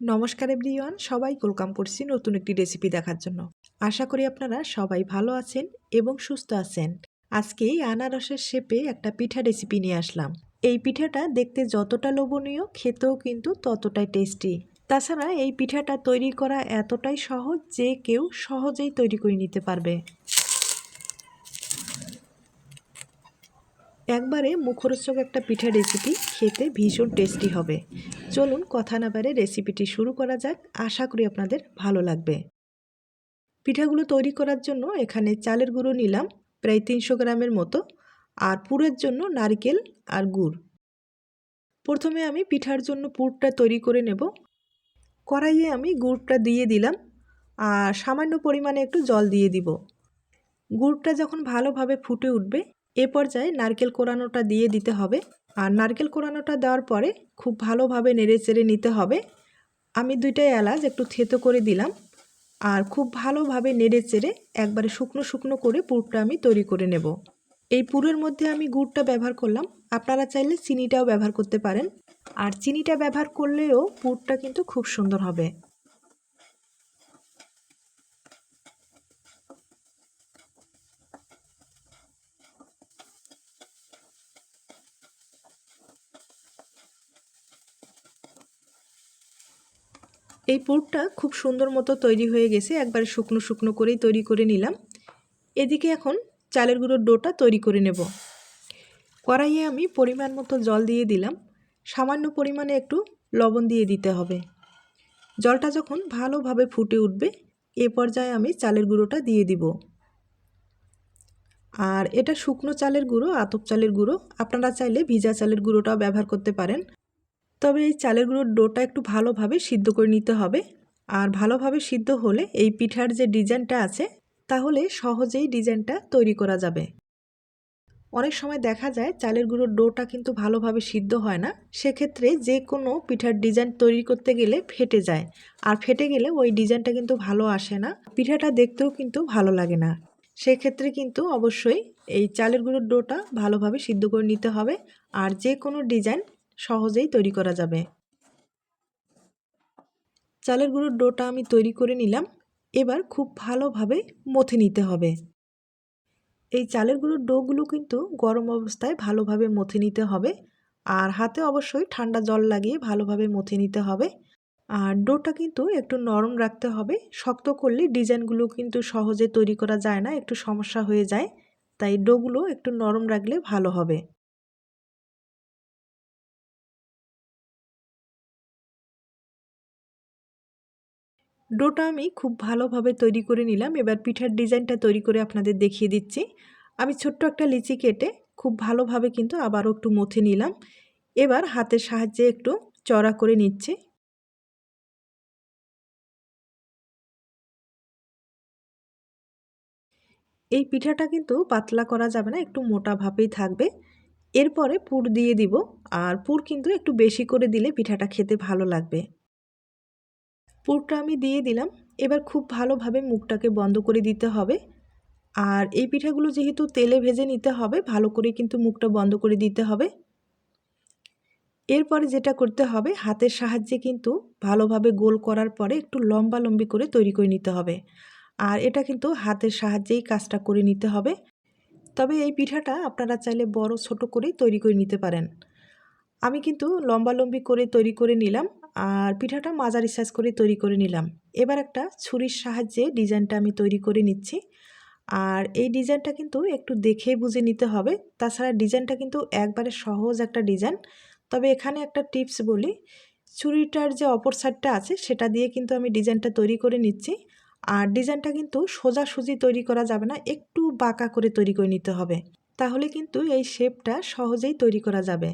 নমস্কার এভরিওয়ান, সবাই ওয়েলকাম করছি নতুন একটি রেসিপি দেখার জন্য। আশা করি আপনারা সবাই ভালো আছেন এবং সুস্থ আছেন। আজকে আনারসের শেপে একটা পিঠা রেসিপি নিয়ে আসলাম। এই পিঠাটা দেখতে যতটা লোভনীয়, খেতেও কিন্তু ততটাই টেস্টি। তাছাড়া এই পিঠাটা তৈরি করা এতটাই সহজ যে কেউ সহজেই তৈরি করে নিতে পারবে। একবারে মুখরোচক একটা পিঠা রেসিপি খেতে ভীষণ টেস্টি হবে। চলুন কথা না বারে রেসিপিটি শুরু করা যাক। আশা করি আপনাদের ভালো লাগবে। পিঠাগুলো তৈরি করার জন্য এখানে চালের গুঁড়ো নিলাম, প্রায় তিনশো গ্রামের মতো, আর পুরের জন্য নারকেল আর গুড়। প্রথমে আমি পিঠার জন্য পুরটা তৈরি করে নেব। কড়াইয়ে আমি গুড়টা দিয়ে দিলাম, আর সামান্য পরিমাণে একটু জল দিয়ে দিব। গুড়টা যখন ভালোভাবে ফুটে উঠবে এ পর্যায়ে নারকেল কোরানোটা দিয়ে দিতে হবে। আর নারকেল কোরানোটা দেওয়ার পরে খুব ভালোভাবে নেড়ে চেড়ে নিতে হবে। আমি দুইটা এলাচ একটু থেতো করে দিলাম। আর খুব ভালোভাবে নেড়ে চেড়ে একবারে শুকনো শুকনো করে পুরটা আমি তৈরি করে নেব। এই পুরের মধ্যে আমি গুড়টা ব্যবহার করলাম। আপনারা চাইলে চিনিটাও ব্যবহার করতে পারেন। আর চিনিটা ব্যবহার করলেও পুরটা কিন্তু খুব সুন্দর হবে। এই পুরটা খুব সুন্দর মতো তৈরি হয়ে গেছে। একবারে শুকনো শুকনো করেই তৈরি করে নিলাম। এদিকে এখন চালের গুঁড়োর ডোটা তৈরি করে নেব। কড়াইয়ে আমি পরিমাণ মতো জল দিয়ে দিলাম। সামান্য পরিমাণে একটু লবণ দিয়ে দিতে হবে। জলটা যখন ভালোভাবে ফুটে উঠবে, এ পর্যায়ে আমি চালের গুঁড়োটা দিয়ে দিব। আর এটা শুকনো চালের গুঁড়ো, আতপ চালের গুঁড়ো, আপনারা চাইলে ভিজা চালের গুঁড়োটাও ব্যবহার করতে পারেন। তবে এই চালের গুঁড়োর ডোটা একটু ভালোভাবে সিদ্ধ করে নিতে হবে। আর ভালোভাবে সিদ্ধ হলে এই পিঠার যে ডিজাইনটা আছে, তাহলে সহজেই ডিজাইনটা তৈরি করা যাবে। অনেক সময় দেখা যায় চালের গুঁড়োর ডোটা কিন্তু ভালোভাবে সিদ্ধ হয় না। সেক্ষেত্রে যে কোনো পিঠার ডিজাইন তৈরি করতে গেলে ফেটে যায়। আর ফেটে গেলে ওই ডিজাইনটা কিন্তু ভালো আসে না। পিঠাটা দেখতেও কিন্তু ভালো লাগে না। সেক্ষেত্রে কিন্তু অবশ্যই এই চালের গুঁড়োর ডোটা ভালোভাবে সিদ্ধ করে নিতে হবে। আর যে কোনো ডিজাইন সহজেই তৈরি করা যাবে। চালের গুঁড়োর ডোটা আমি তৈরি করে নিলাম। এবার খুব ভালোভাবে মথে নিতে হবে। এই চালের গুঁড়োর ডোগুলো কিন্তু গরম অবস্থায় ভালোভাবে মথে নিতে হবে। আর হাতে অবশ্যই ঠান্ডা জল লাগিয়ে ভালোভাবে মথে নিতে হবে। আর ডোটা কিন্তু একটু নরম রাখতে হবে। শক্ত করলে ডিজাইনগুলো কিন্তু সহজে তৈরি করা যায় না, একটু সমস্যা হয়ে যায়। তাই ডোগুলো একটু নরম রাখলে ভালো হবে। ডোটা আমি খুব ভালোভাবে তৈরি করে নিলাম। এবার পিঠার ডিজাইনটা তৈরি করে আপনাদের দেখিয়ে দিচ্ছি। আমি ছোট্ট একটা লিচি কেটে খুব ভালোভাবে কিন্তু আবারও একটু মথে নিলাম। এবার হাতের সাহায্যে একটু চড়া করে নিচ্ছি। এই পিঠাটা কিন্তু পাতলা করা যাবে না, একটু মোটা ভাবেই থাকবে। এরপরে পুর দিয়ে দিব, আর পুর কিন্তু একটু বেশি করে দিলে পিঠাটা খেতে ভালো লাগবে। পুরটা আমি দিয়ে দিলাম। এবার খুব ভালোভাবে মুখটাকে বন্ধ করে দিতে হবে। আর এই পিঠাগুলো যেহেতু তেলে ভেজে নিতে হবে, ভালো করে কিন্তু মুখটা বন্ধ করে দিতে হবে। এরপরে যেটা করতে হবে, হাতের সাহায্যে কিন্তু ভালোভাবে গোল করার পরে একটু লম্বা লম্বি করে তৈরি করে নিতে হবে। আর এটা কিন্তু হাতের সাহায্যেই কাজটা করে নিতে হবে। তবে এই পিঠাটা আপনারা চাইলে বড় ছোট করেই তৈরি করে নিতে পারেন। আমি কিন্তু লম্বা লম্বি করে তৈরি করে নিলাম। আর পিঠাটা মাঝারি সাইজ করে তৈরি করে নিলাম। এবার একটা ছুরির সাহায্যে ডিজাইনটা আমি তৈরি করে নিচ্ছি। আর এই ডিজাইনটা কিন্তু একটু দেখে বুঝে নিতে হবে। তাছাড়া ডিজাইনটা কিন্তু একবারে সহজ একটা ডিজাইন। তবে এখানে একটা টিপস বলি, ছুরিটার যে অপর সাইডটা আছে, সেটা দিয়ে কিন্তু আমি ডিজাইনটা তৈরি করে নিচ্ছি। আর ডিজাইনটা কিন্তু সোজাসুজি তৈরি করা যাবে না, একটু বাঁকা করে তৈরি করে নিতে হবে। তাহলে কিন্তু এই শেপটা সহজেই তৈরি করা যাবে।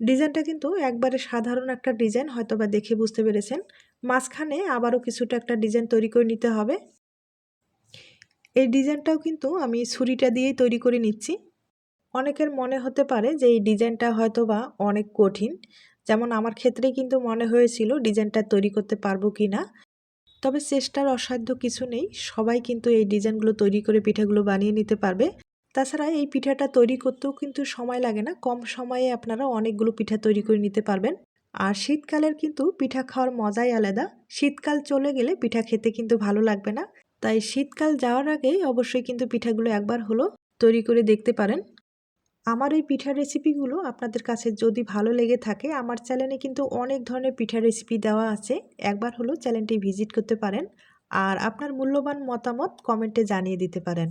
ডিজাইনটা কিন্তু একবারে সাধারণ একটা ডিজাইন হয়তো বা দেখে বুঝতে পেরেছেন। মাঝখানে আবারও কিছুটা একটা ডিজাইন তৈরি করে নিতে হবে। এই ডিজাইনটাও কিন্তু আমি ছুরিটা দিয়েই তৈরি করে নিচ্ছি। অনেকের মনে হতে পারে যে এই ডিজাইনটা হয়তো বা অনেক কঠিন। যেমন আমার ক্ষেত্রেই কিন্তু মনে হয়েছিল ডিজাইনটা তৈরি করতে পারব কি না তবে চেষ্টার অসাধ্য কিছু নেই, সবাই কিন্তু এই ডিজাইনগুলো তৈরি করে পিঠাগুলো বানিয়ে নিতে পারবে। তাছাড়া এই পিঠাটা তৈরি করতেও কিন্তু সময় লাগে না। কম সময়ে আপনারা অনেকগুলো পিঠা তৈরি করে নিতে পারবেন। আর শীতকালের কিন্তু পিঠা খাওয়ার মজাই আলাদা। শীতকাল চলে গেলে পিঠা খেতে কিন্তু ভালো লাগবে না। তাই শীতকাল যাওয়ার আগেই অবশ্যই কিন্তু পিঠাগুলো একবার হলো তৈরি করে দেখতে পারেন। আমার এই পিঠার রেসিপিগুলো আপনাদের কাছে যদি ভালো লেগে থাকে, আমার চ্যানেলে কিন্তু অনেক ধরনের পিঠার রেসিপি দেওয়া আছে। একবার হলো চ্যানেলটি ভিজিট করতে পারেন। আর আপনার মূল্যবান মতামত কমেন্টে জানিয়ে দিতে পারেন।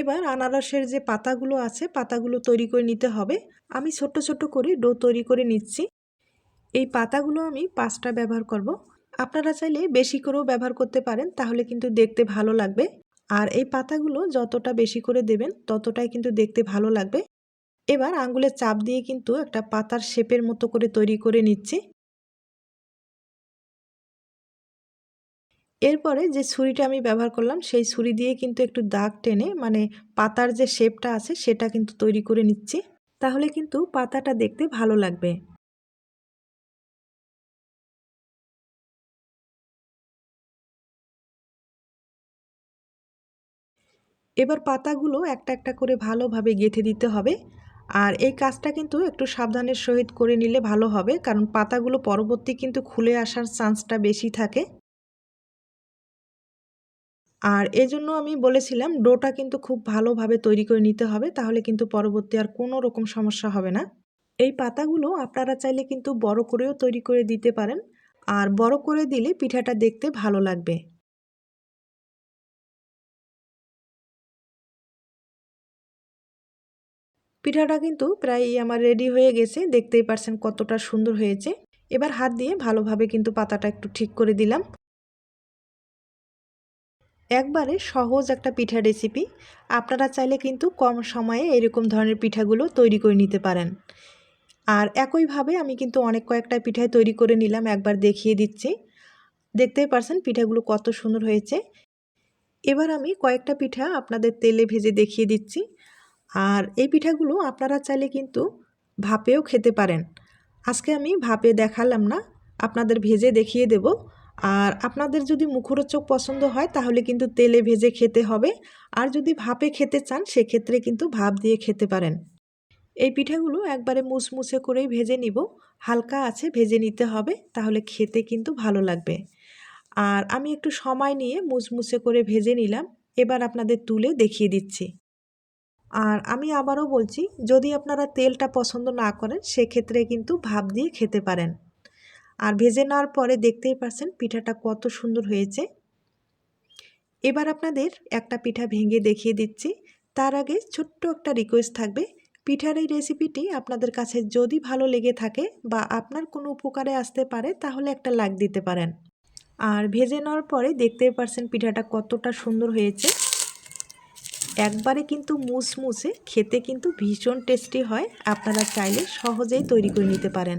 এবার আনারসের যে পাতাগুলো আছে, পাতাগুলো তৈরি করে নিতে হবে। আমি ছোট্ট ছোট্ট করে ডো তৈরি করে নিচ্ছি। এই পাতাগুলো আমি পাঁচটা ব্যবহার করব। আপনারা চাইলে বেশি করেও ব্যবহার করতে পারেন, তাহলে কিন্তু দেখতে ভালো লাগবে। আর এই পাতাগুলো যতটা বেশি করে দেবেন, ততটাই কিন্তু দেখতে ভালো লাগবে। এবার আঙ্গুলের চাপ দিয়ে কিন্তু একটা পাতার শেপের মতো করে তৈরি করে নিচ্ছি। এরপরে যে ছুরিটা আমি ব্যবহার করলাম, সেই ছুরি দিয়ে কিন্তু একটু দাগ টেনে মানে পাতার যে শেপটা আছে, সেটা কিন্তু তৈরি করে নিচ্ছি। তাহলে কিন্তু পাতাটা দেখতে ভালো লাগবে। এবার পাতাগুলো একটা একটা করে ভালোভাবে গেঁথে দিতে হবে। আর এই কাজটা কিন্তু একটু সাবধানের সহিত করে নিলে ভালো হবে, কারণ পাতাগুলো পরবর্তী কিন্তু খুলে আসার চান্সটা বেশি থাকে। আর এজন্য আমি বলেছিলাম, ডোটা কিন্তু খুব ভালোভাবে তৈরি করে নিতে হবে, তাহলে কিন্তু পরবর্তী আর কোনো রকম সমস্যা হবে না। এই পাতাগুলো আপনারা চাইলে কিন্তু বড় করেও তৈরি করে দিতে পারেন, আর বড় করে দিলে পিঠাটা দেখতে ভালো লাগবে। পিঠাটা কিন্তু প্রায় আমার রেডি হয়ে গেছে, দেখতেই পারছেন কতটা সুন্দর হয়েছে। এবার হাত দিয়ে ভালোভাবে কিন্তু পাতাটা একটু ঠিক করে দিলাম। একবারে সহজ একটা পিঠা রেসিপি আপনারা চাইলে কিন্তু কম সময়ে এরকম ধরনের পিঠাগুলো তৈরি করে নিতে পারেন। আর একইভাবে আমি কিন্তু অনেক কয়েকটা পিঠাই তৈরি করে নিলাম, একবার দেখিয়ে দিচ্ছি। দেখতেই পারছেন পিঠাগুলো কত সুন্দর হয়েছে। এবার আমি কয়েকটা পিঠা আপনাদের তেলে ভেজে দেখিয়ে দিচ্ছি। আর এই পিঠাগুলো আপনারা চাইলে কিন্তু ভাপেও খেতে পারেন। আজকে আমি ভাপে দেখালাম না, আপনাদের ভেজে দেখিয়ে দেব। আর আপনাদের যদি মুখরোচক পছন্দ হয়, তাহলে কিন্তু তেলে ভেজে খেতে হবে। আর যদি ভাপে খেতে চান, সেক্ষেত্রে কিন্তু ভাপ দিয়ে খেতে পারেন। এই পিঠাগুলো একবারে মুছমুছে করেই ভেজে নিব। হালকা আছে, ভেজে নিতে হবে, তাহলে খেতে কিন্তু ভালো লাগবে। আর আমি একটু সময় নিয়ে মুছমুছে করে ভেজে নিলাম। এবার আপনাদের তুলে দেখিয়ে দিচ্ছি। আর আমি আবারও বলছি, যদি আপনারা তেলটা পছন্দ না করেন, সেক্ষেত্রে কিন্তু ভাপ দিয়ে খেতে পারেন। আর ভেজে নেওয়ার পরে দেখতেই পাচ্ছেন পিঠাটা কত সুন্দর হয়েছে। এবার আপনাদের একটা পিঠা ভেঙে দেখিয়ে দিচ্ছি। তার আগে ছোট্ট একটা রিকোয়েস্ট থাকবে। পিঠার এই রেসিপিটি আপনাদের কাছে যদি ভালো লেগে থাকে বা আপনার কোনো উপকারে আসতে পারে তাহলে একটা লাগ দিতে পারেন। আর ভেজে নেওয়ার পরে দেখতেই পারছেন পিঠাটা কতটা সুন্দর হয়েছে। একবারে কিন্তু মুসমুসে খেতে কিন্তু ভীষণ টেস্টি হয়। আপনারা চাইলে সহজেই তৈরি করে নিতে পারেন।